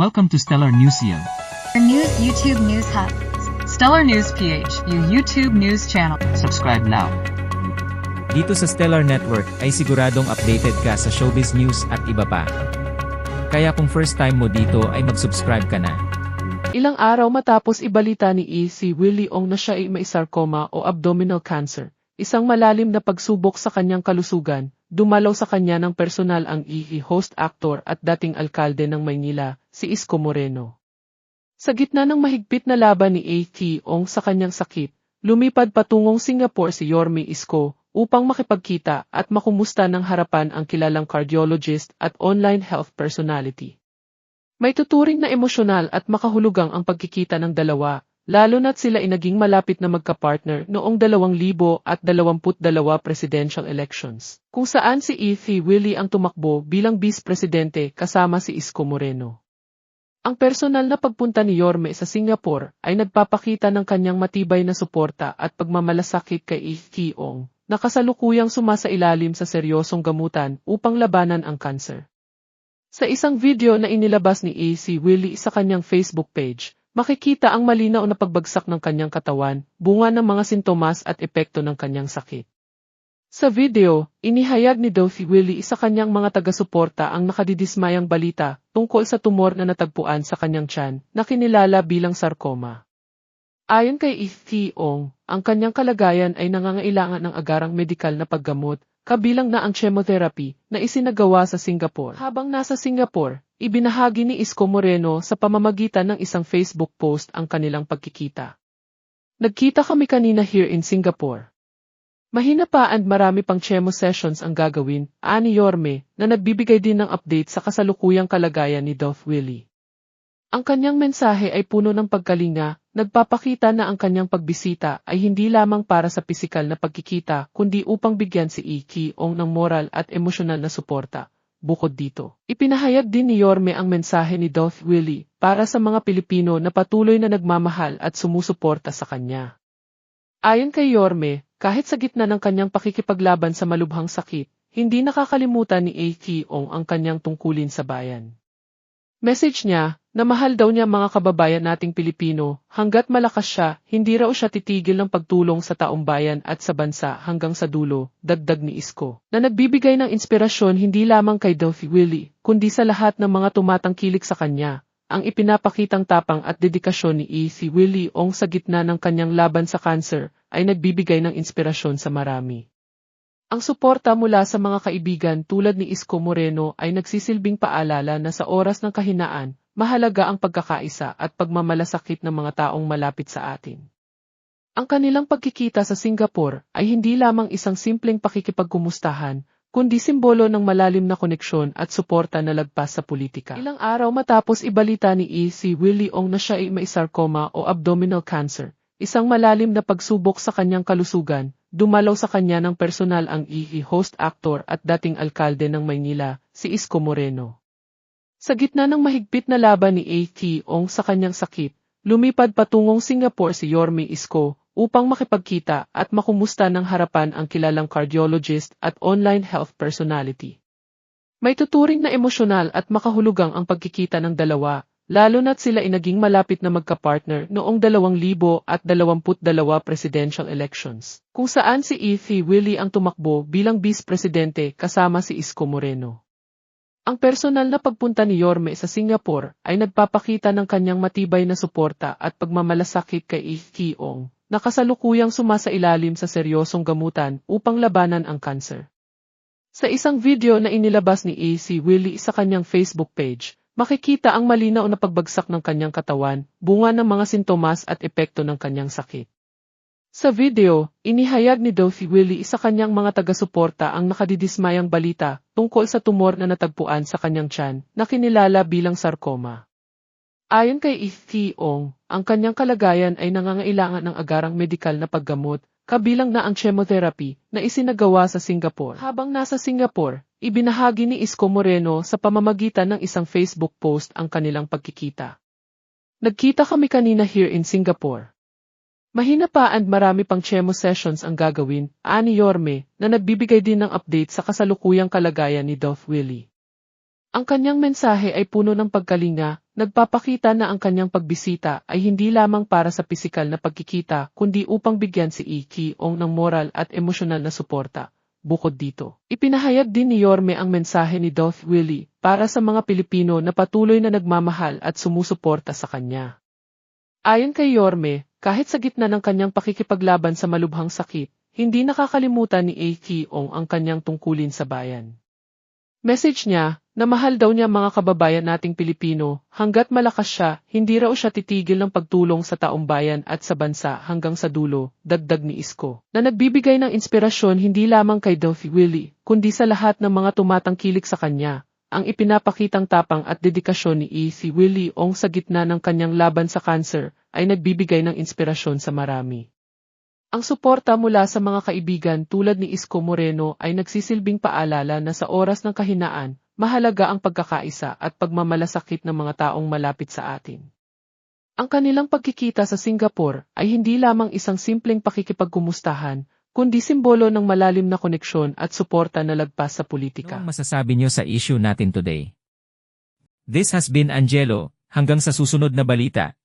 Welcome to Stellar Newsio. Your news YouTube News Hub. Stellar News PH, yung YouTube news channel. Subscribe now. Dito sa Stellar Network ay siguradong updated ka sa showbiz news at iba pa. Kaya kung first time mo dito ay mag-subscribe ka na. Ilang araw matapos ibalita ni E si Willie Ong na siya ay may sarcoma o abdominal cancer, isang malalim na pagsubok sa kanyang kalusugan, dumalaw sa kanya ng personal ang EE host actor at dating alkalde ng Maynila, si Isko Moreno. Sa gitna ng mahigpit na laban ni A.T. Ong sa kanyang sakit, lumipad patungong Singapore si Yorme Isko upang makipagkita at makumusta ng harapan ang kilalang cardiologist at online health personality. May tuturing na emosyonal at makahulugang ang pagkikita ng dalawa, lalo na't sila ay naging malapit na magka-partner noong 2022 presidential elections, kung saan si E.T. Willie ang tumakbo bilang vice-presidente kasama si Isko Moreno. Ang personal na pagpunta ni Yorme sa Singapore ay nagpapakita ng kanyang matibay na suporta at pagmamalasakit kay E.T. Ong, na kasalukuyang sumasailalim sa seryosong gamutan upang labanan ang kanser. Sa isang video na inilabas ni AC Willie sa kanyang Facebook page, makikita ang malinaw na pagbagsak ng kanyang katawan, bunga ng mga sintomas at epekto ng kanyang sakit. Sa video, inihayag ni Dolphy Willie sa kanyang mga taga-suporta ang nakadidismayang balita tungkol sa tumor na natagpuan sa kanyang tiyan na kinilala bilang sarcoma. Ayon kay E.T. Ong, ang kanyang kalagayan ay nangangailangan ng agarang medikal na paggamot, kabilang na ang chemotherapy na isinagawa sa Singapore. Habang nasa Singapore, ibinahagi ni Isko Moreno sa pamamagitan ng isang Facebook post ang kanilang pagkikita. Nagkita kami kanina here in Singapore. Mahina pa and marami pang chemo sessions ang gagawin, ani Yorme, na nagbibigay din ng update sa kasalukuyang kalagayan ni Dolph Willie. Ang kanyang mensahe ay puno ng pagkalinga, nagpapakita na ang kanyang pagbisita ay hindi lamang para sa pisikal na pagkikita kundi upang bigyan si Iki Ong ng moral at emosyonal na suporta. Bukod dito, ipinahayag din ni Yorme ang mensahe ni Dolph Willie para sa mga Pilipino na patuloy na nagmamahal at sumusuporta sa kanya. Ayon kay Yorme, kahit sa gitna ng kanyang pakikipaglaban sa malubhang sakit, hindi nakakalimutan ni A.K. Ong ang kanyang tungkulin sa bayan. Message niya, na mahal daw niya mga kababayan nating Pilipino, hanggat malakas siya, hindi raw siya titigil ng pagtulong sa taong bayan at sa bansa hanggang sa dulo, dagdag ni Isko, na nagbibigay ng inspirasyon hindi lamang kay Dolphy Willie, kundi sa lahat ng mga tumatangkilik sa kanya, ang ipinapakitang tapang at dedikasyon ni E. si Willie Ong sa gitna ng kanyang laban sa cancer, ay nagbibigay ng inspirasyon sa marami. Ang suporta mula sa mga kaibigan tulad ni Isko Moreno ay nagsisilbing paalala na sa oras ng kahinaan, mahalaga ang pagkakaisa at pagmamalasakit ng mga taong malapit sa atin. Ang kanilang pagkikita sa Singapore ay hindi lamang isang simpleng pakikipagkumustahan, kundi simbolo ng malalim na koneksyon at suporta na lagpas sa politika. Ilang araw matapos ibalita ni E. si Willie Ong na siya ay may sarcoma o abdominal cancer, isang malalim na pagsubok sa kanyang kalusugan, dumalaw sa kanya ng personal ang EE host actor at dating alkalde ng Maynila, si Isko Moreno. Sa gitna ng mahigpit na laban ni A.T. Ong sa kanyang sakit, lumipad patungong Singapore si Yorme Isko upang makipagkita at makumusta ng harapan ang kilalang cardiologist at online health personality. May tuturing na emosyonal at makahulugang ang pagkikita ng dalawa, lalo na't sila ay naging malapit na magka-partner noong 2022 presidential elections, kung saan si E.T. Willie ang tumakbo bilang vice-presidente kasama si Isko Moreno. Ang personal na pagpunta ni Yorme sa Singapore ay nagpapakita ng kanyang matibay na suporta at pagmamalasakit kay E.T. Ong, na kasalukuyang sumasailalim sa seryosong gamutan upang labanan ang kanser. Sa isang video na inilabas ni A.C. Willie sa kanyang Facebook page, makikita ang malinaw na pagbagsak ng kanyang katawan, bunga ng mga sintomas at epekto ng kanyang sakit. Sa video, inihayag ni Dolphy Willie sa kanyang mga taga-suporta ang nakadidismayang balita tungkol sa tumor na natagpuan sa kanyang tiyan na kinilala bilang sarcoma. Ayon kay. Ong, ang kanyang kalagayan ay nangangailangan ng agarang medikal na paggamot, kabilang na ang chemotherapy na isinagawa sa Singapore. Habang nasa Singapore, ibinahagi ni Isko Moreno sa pamamagitan ng isang Facebook post ang kanilang pagkikita. Nagkita kami kanina here in Singapore. Mahina pa and marami pang chemo sessions ang gagawin, ani Yorme, na nagbibigay din ng update sa kasalukuyang kalagayan ni Dolph Willie. Ang kanyang mensahe ay puno ng pagkalinga, Nagpapakita na ang kanyang pagbisita ay hindi lamang para sa pisikal na pagkikita kundi upang bigyan si Iki Ong ng moral at emosyonal na suporta. Bukod dito, ipinahayag din ni Yorme ang mensahe ni Doth Willie para sa mga Pilipino na patuloy na nagmamahal at sumusuporta sa kanya. Ayon kay Yorme, kahit sa gitna ng kanyang pakikipaglaban sa malubhang sakit, hindi nakakalimutan ni Iki Ong ang kanyang tungkulin sa bayan. Message niya, na mahal daw niya mga kababayan nating Pilipino, hanggat malakas siya, hindi raw siya titigil ng pagtulong sa taong bayan at sa bansa hanggang sa dulo, dagdag ni Isko, na nagbibigay ng inspirasyon hindi lamang kay Dolphy Willie, kundi sa lahat ng mga tumatangkilik sa kanya. Ang ipinapakitang tapang at dedikasyon ni E. si Willie Ong sa gitna ng kanyang laban sa cancer ay nagbibigay ng inspirasyon sa marami. Ang suporta mula sa mga kaibigan tulad ni Isko Moreno ay nagsisilbing paalala na sa oras ng kahinaan, mahalaga ang pagkakaisa at pagmamalasakit ng mga taong malapit sa atin. Ang kanilang pagkikita sa Singapore ay hindi lamang isang simpleng pakikipagkumustahan, kundi simbolo ng malalim na koneksyon at suporta na lagpas sa Ano politika. ang masasabi nyo sa issue natin today? This has been Angelo, hanggang sa susunod na balita,